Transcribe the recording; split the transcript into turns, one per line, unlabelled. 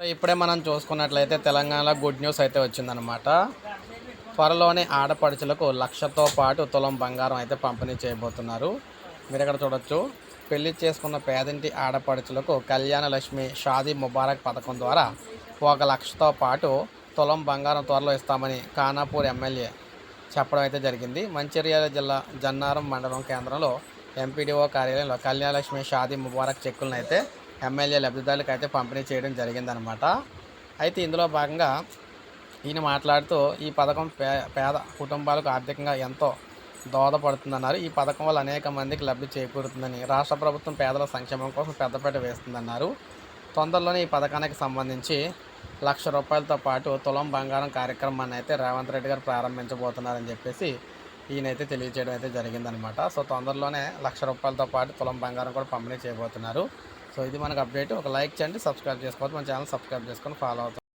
ఇప్పుడే మనం చూసుకున్నట్లయితే తెలంగాణలో గుడ్ న్యూస్ అయితే వచ్చిందనమాట త్వరలోనే ఆడపడుచులకు లక్షతో పాటు తులం బంగారం అయితే పంపిణీ చేయబోతున్నారు. మీరు ఇక్కడ చూడొచ్చు? పెళ్ళి చేసుకున్న పేదింటి ఆడపడుచులకు కళ్యాణ లక్ష్మి షాదీ ముబారక్ పథకం ద్వారా ఒక లక్షతో పాటు తులం బంగారం త్వరలో ఇస్తామని ఖానాపూర్ ఎమ్మెల్యే చెప్పడం అయితే జరిగింది. మంచిర్యాల జిల్లా జన్నారం మండలం కేంద్రంలో ఎంపీడీఓ కార్యాలయంలో కళ్యాణలక్ష్మి షాదీ ముబారక్ చెక్కులను అయితే ఎమ్మెల్యే లబ్ధిదారులకు అయితే పంపిణీ చేయడం జరిగిందనమాట. అయితే ఇందులో భాగంగా ఈయన మాట్లాడుతూ ఈ పథకం పే పేద కుటుంబాలకు ఆర్థికంగా ఎంతో దోహదపడుతుందన్నారు. ఈ పథకం వల్ల అనేక మందికి లబ్ధి చేకూరుతుందని రాష్ట్ర ప్రభుత్వం పేదల సంక్షేమం కోసం పెద్దపేట వేస్తుందన్నారు. తొందరలోనే ఈ పథకానికి సంబంధించి లక్ష రూపాయలతో పాటు తులం బంగారం కార్యక్రమాన్ని అయితే రేవంత్ రెడ్డి గారు ప్రారంభించబోతున్నారని చెప్పేసి ఈయనైతే తెలియజేయడం అయితే జరిగిందనమాట. సో తొందరలోనే లక్ష రూపాయలతో పాటు తులం బంగారం కూడా పంపిణీ చేయబోతున్నారు. సో ఇది మనకు అప్డేట్. ఒక లైక్ చేయండి సబ్స్క్రైబ్ చేసుకోవచ్చు మన ఛానల్ సబ్స్క్రైబ్ చేసుకొని ఫాలో అవుతాం.